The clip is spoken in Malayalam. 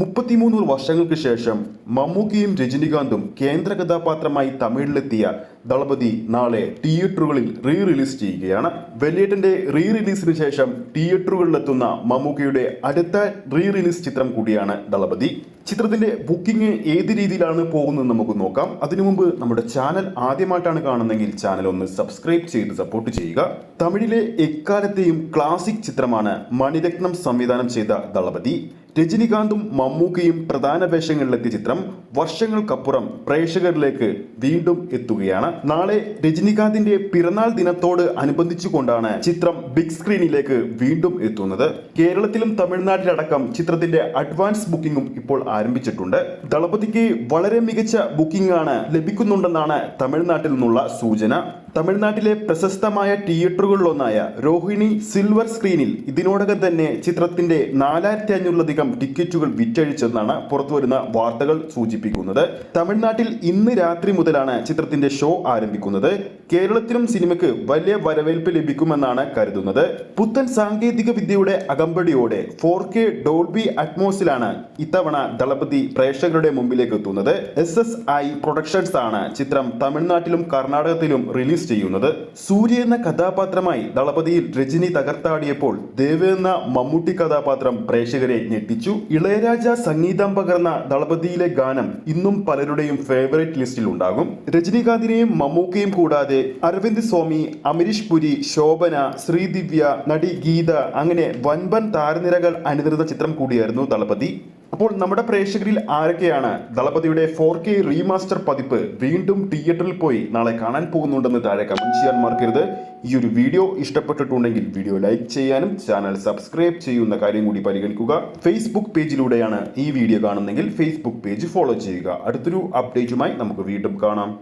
മുപ്പത്തിമൂന്ന് വർഷങ്ങൾക്ക് ശേഷം മമ്മൂക്കിയും രജനികാന്തും കേന്ദ്ര കഥാപാത്രമായി തമിഴിലെത്തിയ ദളപതി നാളെ തിയേറ്ററുകളിൽ റീ റിലീസ് ചെയ്യുകയാണ്. വെല്ലേട്ടന്റെ റീ റിലീസിന് ശേഷം തിയേറ്ററുകളിലെത്തുന്ന മമ്മൂക്കിയുടെ അടുത്ത റീ റിലീസ് ചിത്രം കൂടിയാണ് ദളപതി. ചിത്രത്തിന്റെ ബുക്കിംഗ് ഏത് രീതിയിലാണ് പോകുന്നത് നമുക്ക് നോക്കാം. അതിനു മുമ്പ് നമ്മുടെ ചാനൽ ആദ്യമായിട്ടാണ് കാണുന്നതെങ്കിൽ ചാനൽ ഒന്ന് സബ്സ്ക്രൈബ് ചെയ്ത് സപ്പോർട്ട് ചെയ്യുക. തമിഴിലെ എക്കാലത്തെയും ക്ലാസിക് ചിത്രമാണ് മണിരത്നം സംവിധാനം ചെയ്ത ദളപതി. രജനികാന്തും മമ്മൂക്കയും പ്രധാന വേഷങ്ങളിലെത്തിയ ചിത്രം വർഷങ്ങൾക്കപ്പുറം പ്രേക്ഷകരിലേക്ക് വീണ്ടും എത്തുകയാണ്. നാളെ രജനികാന്തിന്റെ പിറന്നാൾ ദിനത്തോട് അനുബന്ധിച്ചുകൊണ്ടാണ് ചിത്രം ബിഗ് സ്ക്രീനിലേക്ക് വീണ്ടും എത്തുന്നത്. കേരളത്തിലും തമിഴ്നാട്ടിലടക്കം ചിത്രത്തിന്റെ അഡ്വാൻസ് ബുക്കിംഗും ഇപ്പോൾ ആരംഭിച്ചിട്ടുണ്ട്. ദളപതിക്ക് വളരെ മികച്ച ബുക്കിംഗ് ആണ് ലഭിക്കുന്നുണ്ടെന്നാണ് തമിഴ്നാട്ടിൽ നിന്നുള്ള സൂചന. തമിഴ്നാട്ടിലെ പ്രശസ്തമായ തിയേറ്ററുകളിലൊന്നായ രോഹിണി സിൽവർ സ്ക്രീനിൽ ഇതിനോടകം തന്നെ ചിത്രത്തിന്റെ നാലായിരത്തി അഞ്ഞൂറിലധികം ടിക്കറ്റുകൾ വിറ്റഴിച്ചെന്നാണ് പുറത്തുവരുന്ന വാർത്തകൾ സൂചിപ്പിക്കുന്നത്. തമിഴ്നാട്ടിൽ ഇന്ന് രാത്രി മുതലാണ് ചിത്രത്തിന്റെ ഷോ ആരംഭിക്കുന്നത്. കേരളത്തിലും സിനിമയ്ക്ക് വലിയ വരവേൽപ്പ് ലഭിക്കുമെന്നാണ് കരുതുന്നത്. പുത്തൻ സാങ്കേതിക വിദ്യയുടെ അകമ്പടിയോടെ ഫോർ കെ ഡോൾബി അറ്റ്മോസിലാണ് ഇത്തവണ ദളപതി പ്രേക്ഷകരുടെ മുമ്പിലേക്ക് എത്തുന്നത്. എസ് എസ് ഐ പ്രൊഡക്ഷൻസ് ആണ് ചിത്രം തമിഴ്നാട്ടിലും കർണാടകത്തിലും റിലീസ് ചെയ്യുന്നത്. സൂര്യ എന്ന കഥാപാത്രമായി ദളപതിയിൽ രജനി തകർത്താടിയപ്പോൾ ദേവ എന്ന മമ്മൂട്ടി കഥാപാത്രം പ്രേക്ഷകരെ ഞെട്ടിച്ചു. ഇളയരാജ സംഗീതം പകർന്ന ദളപതിയിലെ ഗാനം ഇന്നും പലരുടെയും ഫേവറേറ്റ് ലിസ്റ്റിൽ ഉണ്ടാകും. രജനീകാന്തിനെയും മമ്മൂക്കയും കൂടാതെ അരവിന്ദ് സ്വാമി അമരീഷ് പുരി ശോഭന ശ്രീദിവ്യ നടി ഗീത അങ്ങനെ വൻപൻ താരനിരകൾ അനുസൃത ചിത്രം കൂടിയായിരുന്നു ദളപതി അപ്പോൾ നമ്മുടെ പ്രേക്ഷകരിൽ ആരൊക്കെയാണ് ദളപതിയുടെ ഫോർ കെ റീമാസ്റ്റർ പതിപ്പ് വീണ്ടും തിയേറ്ററിൽ പോയി നാളെ കാണാൻ പോകുന്നുണ്ടെന്ന് താഴെ കമന്റ് ചെയ്യാൻ മറക്കരുത്. ഈ ഒരു വീഡിയോ ഇഷ്ടപ്പെട്ടിട്ടുണ്ടെങ്കിൽ വീഡിയോ ലൈക്ക് ചെയ്യാനും ചാനൽ സബ്സ്ക്രൈബ് ചെയ്യുന്ന കാര്യം കൂടി പരിഗണിക്കുക. ഫേസ്ബുക്ക് പേജിലൂടെയാണ് ഈ വീഡിയോ കാണുന്നെങ്കിൽ ഫേസ്ബുക്ക് പേജ് ഫോളോ ചെയ്യുക. അടുത്തൊരു അപ്ഡേറ്റുമായി നമുക്ക് വീണ്ടും കാണാം.